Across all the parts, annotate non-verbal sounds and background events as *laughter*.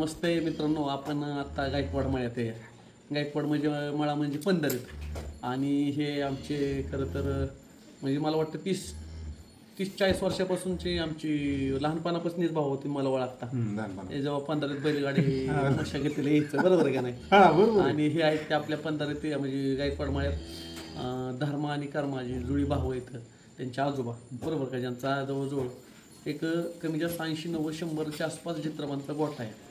नमस्ते मित्रांनो आपण आता गायकवाड मळ्यात आहे. गायकवाड म्हणजे मळा म्हणजे पंधरीत आणि हे आमचे खरं तर म्हणजे मला वाटतं तीस तीस चाळीस वर्षापासूनची आमची लहानपणापासूनच भाव होती मला ओळखता. हे जेव्हा पंधरात बैलगाडी मशागतीला यायचं. बरोबर का नाही? आणि हे आहेत ते आपल्या पंधरात म्हणजे गायकवाड मळ्यात धर्मा आणि कर्माजी जुळी भाऊ आहेत त्यांचे आजोबा. बरोबर का? ज्यांचा जवळजवळ एक कमी जास्त ऐंशी नव्वद शंभरच्या आसपास चित्रपटांचा गोठा आहे.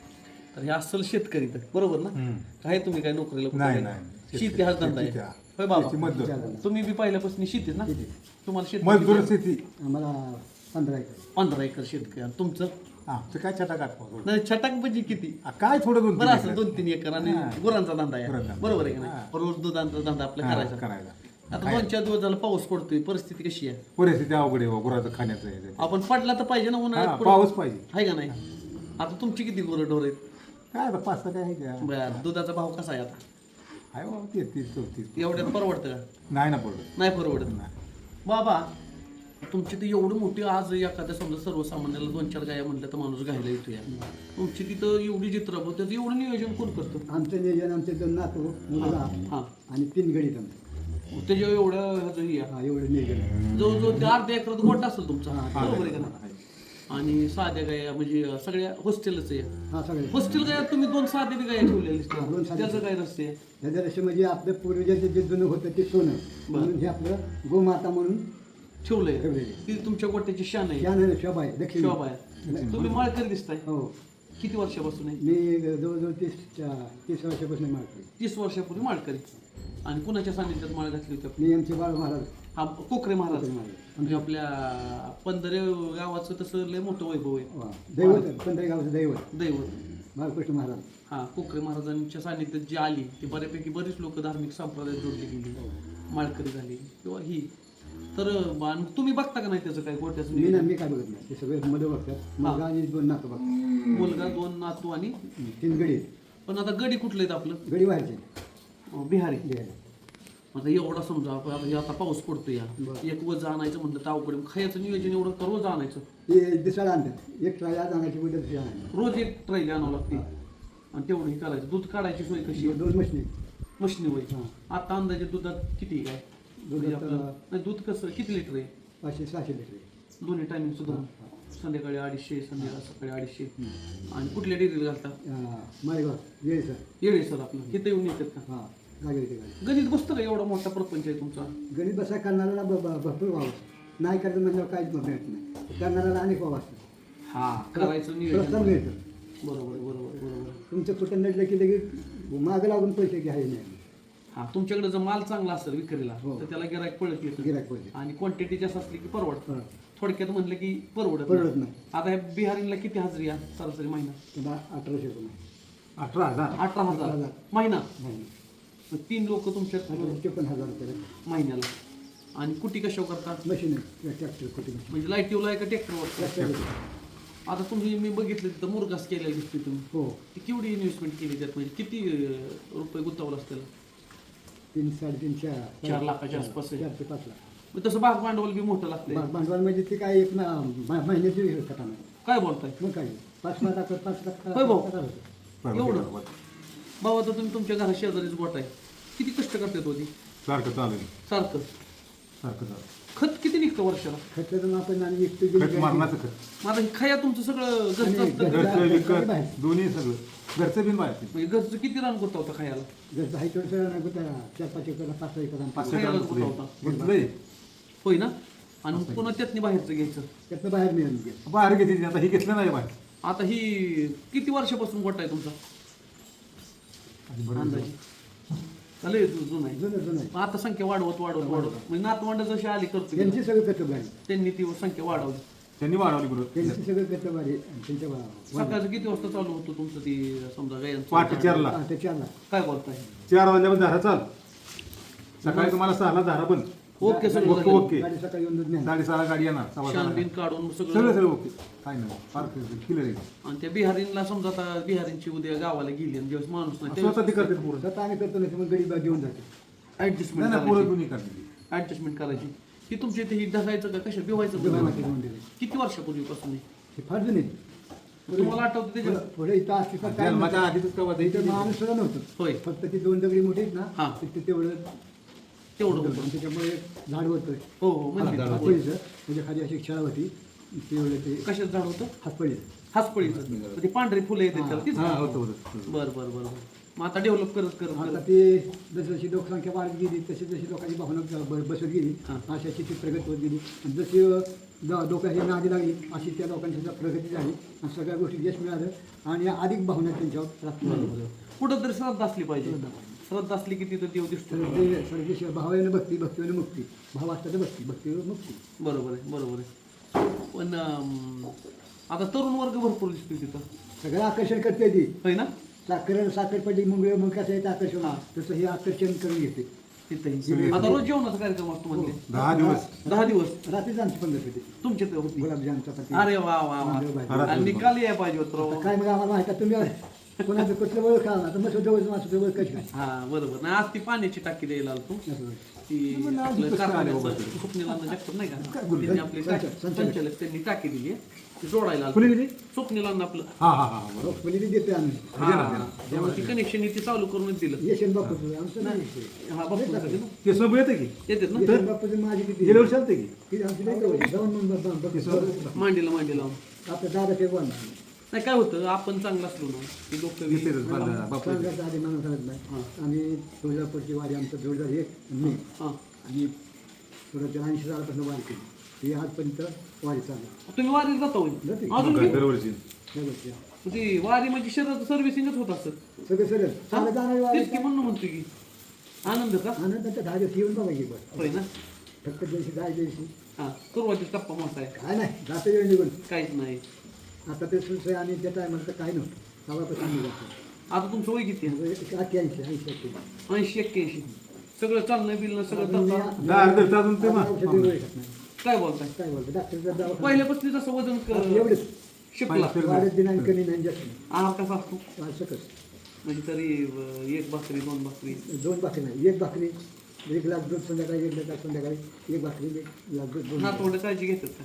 तर हे असल शेतकरी तर बरोबर ना? हम्म. काय तुम्ही काय नोकरीला नाही? नाही. शेती हाच धंदा शेती आहे हा. होय बाबा. शेती मजदूर. तुम्ही बी पहिल्यापासून शेतीच ना? तुम्हाला शेती मजदूर शेती. आम्हाला पंधरा एकर. पंधरा एकर शेतकरी. आणि तुमचं? आमचं काय छटा काट नाही छटाक म्हणजे किती? काय थोडं दोन बरं तीन असं एकर. दोन तीन एकर आणि हा. गुरांचा धंदा आहे. बरोबर आहे का हा. नाही? रोज दुधांचा धंदा आपला हा, करायचा. करायला आता दोन चार दिवस झाला पाऊस पडतोय. परिस्थिती कशी आहे? परिस्थिती अवघड आहे गुराचं खाण्याचं हे ते. आपण पडला तर पाहिजे ना हा, उन्हाळ्यात पडू. पाऊस पाहिजे. आहे का नाही? आता तुमची किती गुरं ढोर आहेत? काय आता पाच काय आहे का? बरं दुधाचा भाव कसा आहे आता? आहे बाबा तेहतीस चौतीस. एवढ्यात परवडतं का? नाही ना पडत नाही परवडत. नाही. बाबा तुमची ती एवढी मोठी आज एखाद्या समजा सर्वसामान्याला दोन चार गाया म्हणलं तर माणूस घ्यायला येतो या तुमची तिथं एवढी चित्र त्याचं एवढं नियोजन कोण करतं? आमचं नियोजन आमचे दोन नातू मुलगा हा आणि तीन गणित आमचे. त्याच्या एवढं ह्याचं हे आहे. हा एवढं नियोजन. जवळजवळ ते अर्ध्या एकरात गोठा असेल तुमचा. हा, बरोबर आहे का नाही? आणि साध्या गाया म्हणजे सगळ्या हॉस्टेलच आहे. हा सगळे. हॉस्टेल गाया तुम्ही दोन साधे बी गाया ठेवलेली हा, दोन साधे. त्याचं काय नसते ह्याच्या रशी म्हणजे आपलं पूर्वजाचं जे जुनं होतं ते सोनं. म्हणून हे आपलं गोमाता म्हणून ठेवलंय. ठेवलेली. ती तुमच्या गोट्याची शान आहे. त्यानं शोभा आहे. दक्षिण. शोभा आहे. तुम्ही माळकरी दिसताय. हो. किती वर्षापासून आहे? मी जवळजवळ तीस तीस वर्षापासून मारतो तीस वर्षापूर्वी माळकरी. आणि कुणाच्या सानिध्यात माळ घातली होती आपण? मी आमचे बाळ महाराज. हा कोकरे महाराज. म्हणजे आपल्या पंधरे गावाचं तसं लय मोठं वैभव आहे. दैवत पंधरा गावचं दैवत दैवत. बाळकृष्ण महाराज. हा कोकरे महाराजांच्या सानिध्यात जी आली ती बऱ्यापैकी बरीच लोक धार्मिक संप्रदायात जोडली गेली. माळकरी झाली किंवा ही. तर आणि तुम्ही बघता का नाही त्याचं काय गोट्याचं मी ना? मी काय बघत नाही. ते सगळे मध्ये बघतात. मुलगा आणि दोन नातू बघतात. मुलगा दोन नातू आणि? तीन गडी पण आता गडी कुठलं आहेत आपलं? गडी व्हायचे अं, बिहारी. बिहारी. आता एवढा समजा आपण आता हे पाऊस पडतो या. एक वज आणायचं म्हणलं तर अवघड. आहे. खायचं नियोजन एवढं तर रोज आणायचं दिसायला आणतात एक ट्राय आज आणायची उद्या रोज एक ट्रायली आणावं लागते. आणि तेवढं हे करायचं. दूध काढायची सोय कशी दोन- दोन मशनी. मशनी होय. हां. आता अंदाजे दुधात किती आहे? काय दुधात, म्हणजे आपलं नाही दूध कसं किती लिटर आहे? पाचशे सहाशे लिटर दोन्ही टायमिंग सुद्धा. संध्याकाळी अडीचशे संध्याकाळी सकाळी अडीचशे. आणि कुठल्या डेअरीला घालता? माळेगाव. येईल सर. येळे सर आपलं. तिथं येऊन येतात का? हां. गाडी येते गाडी. गणित बसतं का एवढा मोठा प्रपंच आहे तुमचा? गणित बसा करणाऱ्याला भरपूर वाव असतो. नाही करायचं म्हणल्यावर काहीच मिळत नाही. करणाऱ्याला अनेक वाव असतो हा करायचं प्रोत्साहन नियोजन मिळतं. बरोबर बरोबर बरोबर. तुमचं कुठं नडलं की लगेच मागं लागून पैसे घ्यायचे नाही. हा तुमच्याकडे जर माल चांगला असेल विक्रीला हो. तर त्याला गिरायक पळत येतं. गिरायक पैसे आणि क्वांटिटी जास्त असली की परवडतं. हां. थोडक्यात म्हणलं की परवडत परवडत नाही. नाही आता ह्या बिहारीला किती हजरी आहे सरासरी महिना? अठराशे रुपये अठरा हजार. अठरा हजार. हजार. महिना? नाही मग तीन लोक तुमच्या पण हजार रुपये महिन्याला. आणि कुटी कशावर करतात मशीन आहे. ट्रॅक्टर कुठे म्हणजे लाईटीवर आहे का ट्रॅक्टरवर ट्रॅक्टर आता तुम्ही मी बघितलं तिथं मुरगास केलेला दिसते तुम्ही. हो. ती केवढी इन्व्हेस्टमेंट केली त्यात? म्हणजे किती रुपये गुंतवलं असतील? तीन साडेतीन चार. चार लाखाच्या आसपास. चार ते पाच लाख. मग तसं भाग भांडवल बी मोठं लागतंय. भा- भांडवल म्हणजे ते काय एक महिन्याची कथा नाही. काय बोलताय? मग काय? पाच लाख पाच लाख एवढं? बाबा तर तुम्ही तुमच्या घरा शेजारीच गोट आहे. किती कष्ट करतात होती सारखं चालेल. सारखं? सारखं चालेल. खत किती निघतं वर्षाला? खर्चाचं आपण आणि एक ते खत मारणाचं खत. माझा खया तुमचं सगळं घरचं असतं. घरचं विकत. दोन्ही सगळं. घरचं बिन बाहेर. म्हणजे घरचं किती रान करता होता खायला? जर दहा एकर सगळं नाही चार पाच एकर पाच सहा एकर पाचशे ग्राम? घेतलंय होय ना? आणि मग पुन्हा त्यातनी बाहेरचं घ्यायचं? त्यातनं बाहेर गेलं बाहेर घेतली आता हे घेतलं नाही बाहेर. आता ही किती वर्षापासून गोटा आहे तुमचा? अंदाजे. चालेल जुनं आहे. जुनं जुनं आहे. मग आता संख्या वाढवत वाढवत वाढवत. म्हणजे नातवंड जशी आली करतो त्यांची सगळं कर्तव्य आहे. त्यांनी ती संख्या वाढवली. त्यांनी वाढवली बरोबर त्यांची सगळं कर्तव्य आहे. त्यांच्या सकाळचं किती वाजता चालू होतं तुमचं ती समजा पहाटे चारला. हा, काय बोलताय? चार वाजल्यावर धारा चाल. सकाळी तुम्हाला सहाला धारा पण ओके सगळं ओके. ओके. गाडी सकाळी येऊन दूध नाही. साडेसहाला गाडी येणार. सव्वा सहाला. बिन काढून सगळं. सगळं सगळं ओके. काय नाही फार क्लिअर आहे. आणि त्या बिहारीला समजा आता बिहारींची उद्या गावाला गेली आणि दिवस माणूस नाही स्वतः ते करतात पुढं स्वतः आम्ही करतो नाही तर मग गडी बाग घेऊन जाते. नाही ऍडजस्टमेंट नाही पुढं करायची दोन्ही करतात ऍडजस्टमेंट करायची. ती तुमच्या इथे ही ढगायचं का कशा बिवायचं मागे घेऊन दिले किती वर्षापूर्वीपासून आहे? हे फार जुने. तुम्हाला आठवतं त्याच्यात पुढं- पुढे इथं अस्तित्व काय जन्माच्या नव्हतं. आधीच कवा इथं माणूस सुद्धा नव्हतं. होय. फक्त ती दोन दगडी मोठी आहेत हा. ना तेवढं तेवढं होतं. त्याच्यामुळे झाड होतं हो हो म्हणजे हातपळीचं. म्हणजे खाली अशी शाळा होती. तेवढं ते कशाचं झाड होतं? हातपळीचं. हासपळीचं ते पांढरी फुलं त्याला तीच हा होतं बरं बरं बरं बरं. मग आता डेव्हलप करत करत आता ते जशी जशी लोकसंख्या वाढत गेली तशी जशी लोकांची भावना बसत गेली. अशी अशी ती प्रगती होत गेली. आणि जशी लोकांची नादी लागली अशी त्या लोकांची प्रगती झाली. आणि सगळ्या गोष्टी यश मिळालं. आणि अधिक भावना त्यांच्यावर प्राप्त झाली कुठं तरी श्रद्धा असली पाहिजे. श्रद्धा असली की तिथं देव दिसतो. सर्वेशिवाय भावानं भक्ती भक्तीनं मुक्ती. भाव असतात मुक्ती भक्तीवर मुक्ती. बरोबर आहे बरोबर आहे. पण आता तरुण वर्ग भरपूर दिसतोय तिथं. सगळं आकर्षण करते ती. होय ना? साखर साखर पडली मग मग कसं आहे ते आकर्षण? हा. तसं हे आकर्षण करून घेते. तिथं आता रोज जेवणाचा कार्यक्रम असतो म्हणजे? दहा दिवस. दहा दिवस. रात्रीच आमची पद्धत होती. तुमच्या इथं होती. गुलाबजाम चपाती. अरे वा वा वा. आणि निकाल याय पाहिजे होत काय मग आम्हाला माहिती आहे, तुम्ही कोणाचं कुठलं ओळख का आता मग जवळ माझं जवळ कशी काय? हा बरोबर. नाही आज ती पाण्याची टाकी द्यायला आलो तू आपलं कारखान्याचं जगतात नाही का? त्यांनी आपले संचालक, टाकी- त्यांनी दिली. ती जोडायला आलो. कुणी दिली? स्वप्नीलांना आपलं. हा हा हा बरोबर. हो, मुलीने देते आम्ही. हा त्यामुळे ती कनेक्शन ती चालू करूनच दिलं. यशवंत बापूचं आमचं नाही हा सगळे. ते सोबत येतं की? येतात ना? बापूचं माझी किती? गेल्या वर्षी आलते की? किती आमची नाही जवळ. जाऊन मग ब- ब- ते ब- सोबत मांडीला. मांडी लावून आपलं दादा ते नाही काय होतं आपण चांगलं असलो ना की लोक येतेच बापू येते. आधी नाही. आम्ही तुळजापूरची वारी आमचं जोडदार एक आणि मी हा. आणि थोडं ऐंशी सालापासून वारी केली. ही आजपर्यंत वारी चालू तुम्ही वारीला जाता होईल जाते. अजून बी? दरवर्षी? सगळं ती वारी म्हणजे शरीर सर्व्हिसिंगच होत असत. सगळं सरळ चालत जाणारी वारी तेच की म्हणून म्हणतो की. आनंद का? आनंदाच्या दहा दिवस येऊन बघा की होय ना? फक्त दिवशी दहा दिवशी हा सुरुवातीचा टप्पा मोठा आहे. काय नाही जाते वेळ निघून. काहीच नाही. आता ते सुसय आणि त्या टायमाला तर काय नव्हतं. सव्वापासून निघायचं आता तुमचं वय किती आहे? अठ्ठ्याऐंशी ऐंशी अठ्ठ्याऐंशी ऐंशी एक्क्याऐंशी. सगळं चालणं बिलणं सगळं दहा अर्धा तास अजून ते. काय बोलताय? काय बोलतो डॉक्टरचा दवाखाना. पहिल्यापासून तसं वजन क- एवढंच. पहिलं- वाढत कमी नाही जास्त. आहार कसा असतो? आज सकस. म्हणजे तरी अं, एक भाकरी दोन भाकरी. दोन भाकरी नाही एक भाकरी. एक ग्लास दूध संध्याकाळी एक ग्लास संध्याकाळी एक भाकरी एक ग्लास दूध दोन हा थोडं काळजी घेतात का?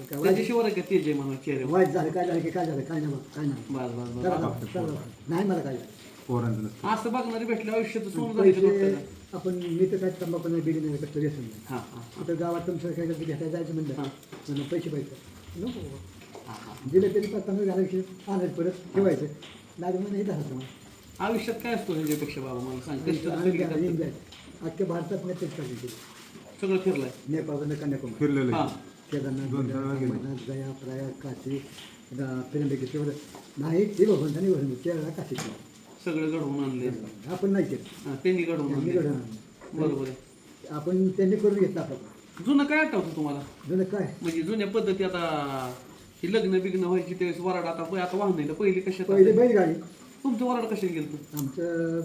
काय वाईट त्याच्याशिवाय काय तेज आहे म्हणा चेहऱ्यावर वाईट झालं काय झालं की काय झालं काय नाही काय नाही बस बस बस चला जाऊ, चला जाऊ. नाही मला काय झालं. पोरांचं नसतं. असं बघणारे भेटले आयुष्यात का पैसे? आपण मी तर काय तंबाखू नाही बिडी नाही कसं व्यसन नाही हा हा गावात तुमचं काय घेता जायचं म्हणलं हा. म्हणलं पैसे पैसे नको हा, हा. दिले तरी पत्ता घालायचे आणायचं परत ठेवायचं लागलं म्हणून हे झालं आयुष्यात काय असतो ह्याच्यापेक्षा बाबा मला सांग कष्ट तर तुम्हाला सगळी करतात. एन्जॉय अख्ख्या भारतात नाही तेच चालू केलं सगळं फिरलंय नेपाळवरून कन्याकुमारी फिरलेलं हा आहे. केदारनाथ गेलो. अमरनाथ, गया प्रयाग काशी नाही ते भगवंतानी भरून केरळा काशी सगळं घडवून आणले आपण नाही केलं. त्यांनी घडवून आणले घडवून आणलं. बरोबर आपण त्यांनी करून घेतलं आपलं जुनं काय आठवतं तुम्हाला? जुनं काय? म्हणजे जुन्या पद्धती आता ही लग्न बिग्न व्हायची त्यावेळेस वराड आता आता वाहन नाही पहिली कशात पहिले? बैलगाडी. तुमचं वराड कशात गेलं आमचं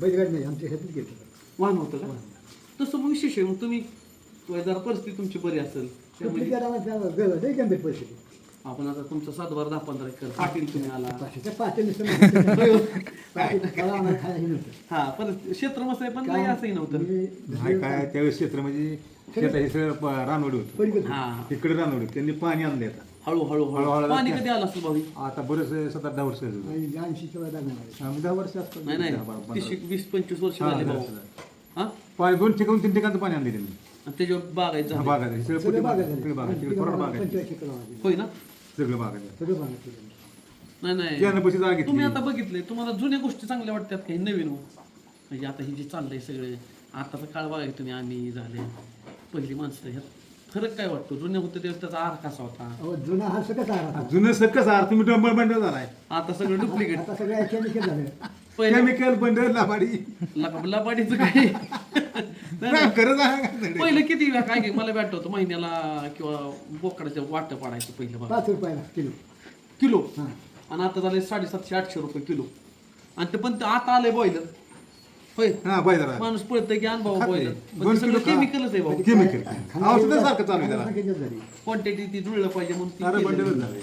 बैलगाडी नाही आमच्या ह्यातच घेतलं वाहन होतं का? तसं मग विशेष आहे. मग तुम्ही जरा परिस्थिती तुमची बरी असेल. त्यामुळे आपण आता तुमचं सात बारा दहा पंधरा एकर पाटील तुम्ही आला. *laughs* हा परत क्षेत्र मस्त आहे पण काही असंही नव्हतं. नाही काय त्यावेळेस क्षेत्र म्हणजे शेतात हे सगळं प- रानवडी होतं. हा. तिकडे रानवडी होती. त्यांनी पाणी आणले आता. हळूहळू हळूहळू हळू पाणी. कधी आलं असेल भावी आता बरेच सात आठ दहा वर्ष झाली. आम्ही दहा वर्ष असतात. नाही नाही. दहा बारा- पंधरा. तीस वीस पंचवीस वर्ष हा, झाले भाऊ. हा? पाणी दोन ठिकाण तीन ठिकाणचं पाणी आणले त्यांनी. त्याच्यावर बागायचं हा, झालं. सगळं पुढे बागा झाली सगळं बागा बागा. होय ना? सगळं बागा आहे. सगळं बागा केलं. नाही नाही. पैसे जागा घेतली तुम्ही आता बघितले तुम्हाला जुन्या गोष्टी चांगल्या वाटतात काही नवीन म्हणजे आता हे जे चाललंय सगळे आताचा काळ बघा तुम्ही आम्ही झाले. पहिली माणसं ह्यात फरक काय वाटतो? जुन्या होते तेव्हा त्याचा आहार कसा होता? अहो, जुना हा सगळं होता. जुनं सकस आहार. तुम्ही डंबल बंडल झालाय. आता सगळं डुप्लिकेट. आता सगळं केमिकल झालं. पहिलं केमिकल बंडल लाभाडी लपाडीचं काय नाही, नाही, का? पहिलं किती वेळा काय काय मला भेटत होतं महिन्याला किंवा बोकडाचं वाट पाडायचं पहिलं पाच रुपयाला किलो. किलो? हां. आणि आता झाले साडेसातशे आठशे रुपये किलो. आणि ते पण ते आता आलंय बॉयलर होय? हा माणूस पळतंय की अनुभव. बॉयलर दोन किलो. केमिकलच आहे भाऊ. केमिकल चालू आहे त्याला झाली क्वांटिटी ती जुळलं पाहिजे म्हणून ती सारं केलेलं. बंडलच झालंय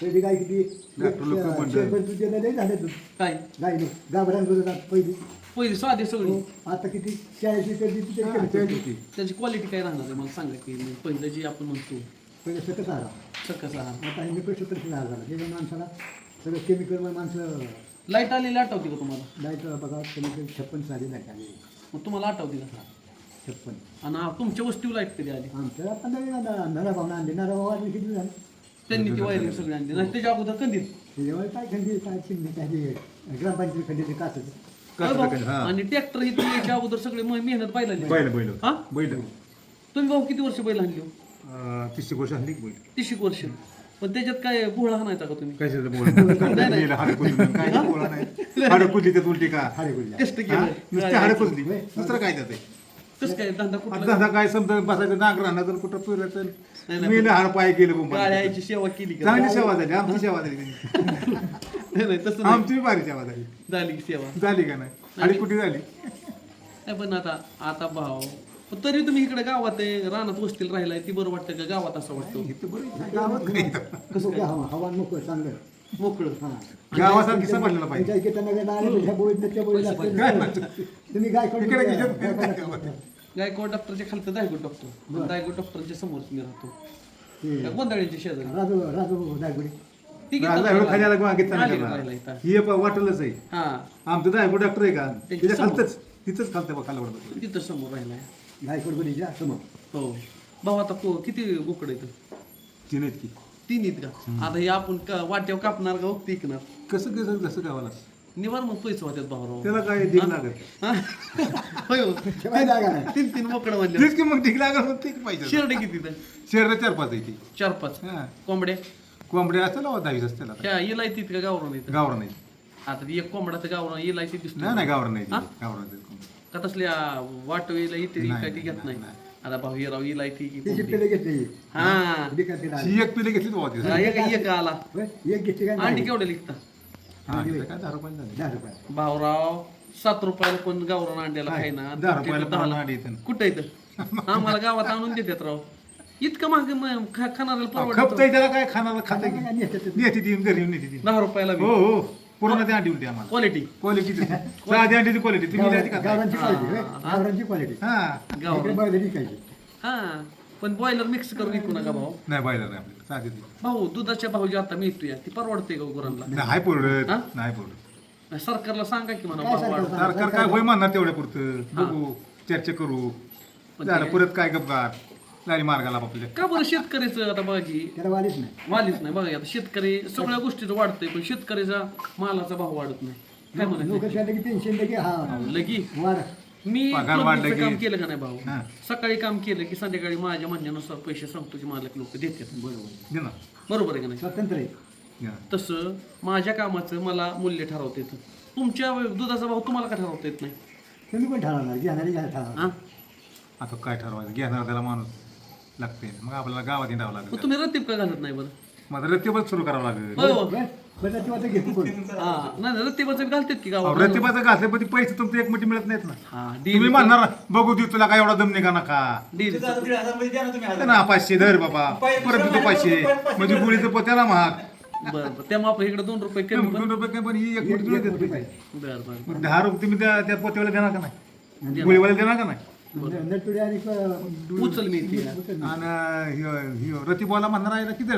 पहिली गाय किती? डॉक्टर लोकं बंडल. शेरभर दूध दिलं नाही झालं दूध काय? दूध आता पहिली. पहिली साधी सगळी हो, आता किती? चाळीस लिटर तरी हा, कमी. दिवशी. त्याची क्वालिटी काय राहणार आहे? मला सांगा की पहिलं जे आपण म्हणतो. पहिले सकस आहार. सकस आहार. आता हे निकट सत्तर आहार झाला. त्याच्या माणसाला सगळं केमिकल माणसं लाइट आलेली आठवते का तुम्हाला? लाइट बघा कमी कमी छप्पन साली लाइट आली. मग तुम्हाला आठवते का? छप्पन. आणि तुमच्या वस्तीवर लाइट कधी आली? आमच्या पंधरा नरा भावना आणली. नरा भाऊ आली किती झालं? त्यांनी ती वायरिंग सगळी आणली. नाही त्याच्या अगोदर त्याच्यामुळे काय खंडी काय चिमणी काय ग्रामपंचायत खंडीचे काच कसं काय? हा. आणि ट्रॅक्टर ही तुम्ही याच्या अगोदर सगळे म- मेहनत बैल बैल हा? बैल. तुम्ही भाऊ किती वर्ष बैल आणली हो? अं, तीसशे गोष्ट आणली की बैल. तीस एक वर्ष. पण त्याच्यात काय भोळा हाणायचा का तुम्ही? कशाचं बोला हाडं कुजली काय बोला नाही. हाडं कुजली त्यात उलटी का? हाडे बोलल्या कष्ट? केलं. नुसते हाडं कुजली. दुसरं काय त्यात आहे? कसं काय? धंदा आता कुठला धंदा काय समजा बसायचं नाग राहणार तर कुठं नाही. मी पाय केलं सेवा केली का? चांगली सेवा झाली आमची सेवा झाली त्यांनी. नाही नाही, तसं नाही. आमची भारी सेवा झाली. झाली की सेवा. झाली का नाही? आणि कुठे झाली? नाही पण आता आता भाव. पण तरी तुम्ही इकडे गावात आहे रानात वस्तील राहिलाय ती बरं वाटतं का गावात असं वाटतं? इथं बरं गावात कसं काय? हवा हवान मोकळं चांगलं. मोकळं. हां. गावासारखी समजलेलं पाहिजे. इकडे त्यांना त्या. तुम्ही काय इकडे. गायकवाड डॉक्टरच्या खालचं दायगोड डॉक्टर दायगोड डॉक्टरच्या समोरच मी राहतो. गोंधळ्यांच्या शेजारी. राजू दायगुडी ती राहिला. राहिला इथं. ही प- वाटलंच आहे. हा. आमचं दायगो डॉक्टर आहे का? समोर. खालतच तिथंच खालतं बघ खाली वरती. तिथं समोर राहिलाय. गायकवाड बोलीच्या समोर. हो. भाऊ आता को- किती बोकड येतं तीन आहेत की. तीन आहेत का? आता हे आपण का- वाट्यावर कापणार का उगती विकणार कसं कसं कसं गावाला निवार मग पैसे होत्यात भाऊ त्याला काय लागत? होय हो. ठेवाय जागा नाही. तीन तीन बोकडं म्हणले. तेच की मग दिग लागत मग ते पाहिजे शेरडे किती तर? शहरात चार पाच आहे ती. चार पाच. हा. कोंबड्या? कोंबड्या असतं ना दहावीस असते त्याला ह्या येला येतात का गावरान येतं गावरा नाही आता ती एक कोंबडा तर गावरान येला येते दिसतो. नाही नाही गावरा नाही हा? गावरा नाही. का तसल्या वाटवेला येते नाही, काय ती घेत नाही, आता भाऊ की कोंबडी. घेतली. हा. तिला ही एक पिले घेतली बाबा तिथं. हा, एक एक आला. होय? एक घेतली काय अंडी. केवढे लिखता? भाऊराव सात रुपयाला कोण गावरान अंड्याला काय? खायना दहा रुपयाला येतं. कुठं येतं आम्हाला गावात आणून देतात राव. इतकं महाग खाणाऱ्याला परवडतं खपतय त्याला काय खाणार खाते. नेते ती घरी येऊन नेते ती दहा रुपयाला हो हो. पूर्ण ते अंडी उलटी आम्हाला. क्वालिटी क्वालिटी *laughs* साधी अंडीची क्वालिटी तुम्ही द्यायची का? गावरांची क्वालिटी होय? गावरांची क्वालिटी हा. इकडे विकायची हा. पण बॉयलर मिक्स करून विकू नका भाऊ. नाही पाहिलं नाही आपल्याला साधी ती. भाऊ दुधाच्या भाऊ जे आता मिळतो या ती परवडते का गुरांना? नाही पुरत हा? नाही नाही, सरकारला सांगा की म्हणा काय भाव वाढ. सरकार काय होय म्हणणार तेवढ्या पुरतं. बघू चर्चा करू. पण झालं परत काय गप्पार झाली मार्गाला आपल्या का बरं शेतकऱ्याचं आता बघा की त्याला वालीच नाही. वालीच नाही. बघा आता शेतकरी सगळ्या गोष्टीचं वाढतंय पण शेतकऱ्याचा मालाचा भाव वाढत नाही. काय लोक की पेन्शन लगे हा. लगी? वाढ. मी पगार काम केलं का नाही भाऊ? हा. सकाळी काम केलं की संध्याकाळी माझ्या म्हणण्यानुसार पैसे सांगतो की मालक लोक देतात. बरोबर. दे ना. बरोबर आहे का नाही? स्वतंत्र आहे. दे ना. तसं माझ्या कामाचं मला मूल्य ठरवता येतं. तुमच्या दुधाचा भाव तुम्हाला का ठरवता येत नाही? तुम्ही पण ठरवणार घेणारी घ्या ठरवणार. हा? आता काय ठरवायचं? घेणार त्याला माणूस लागते मग आपल्याला गावात मग लागेल तुम्ही रतीब का घालत नाही बरं? मग रत्तीबच सुरू करावं लागेल. होय हो. ते घेतो कोण हा नाही नाही, रतीबाचं घालतात की अहो, गावात रत्तीबाचं घातले पण ते पैसे तुमचे एक मिनिट मिळत नाहीत ना. हा तुम्ही म्हणणार बघू दे तुला काय एवढा दम निघा नका. ना पाचशे धर बाबा. परत पाचशे म्हणजे गुळीचं पोत्याला महाग. बरं बरं. इकडे दोन रुपये कमी पण. दोन रुपये काय पण ही एक एक- मिनिट एक देत कोटी नाही. पाहिजे. बरं बरं. मग दहा रुपये तुम्ही त्या त्या पोत्याला देणार का नाही? गुळीवाला देणार का नाही? उचल मी ती. उचल. आणि रतीबाला म्हणणार आहे ना किती